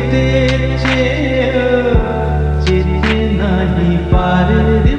যেতে চেয়ে যেতে নাহি পারে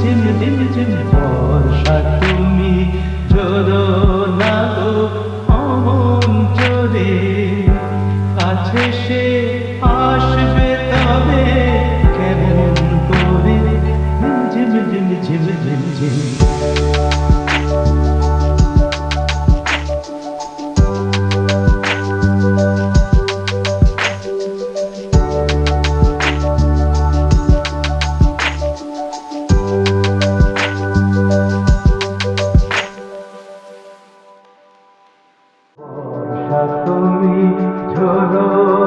ঝিম ঝিম ঝিম বর্ষা তুমি ঝোলো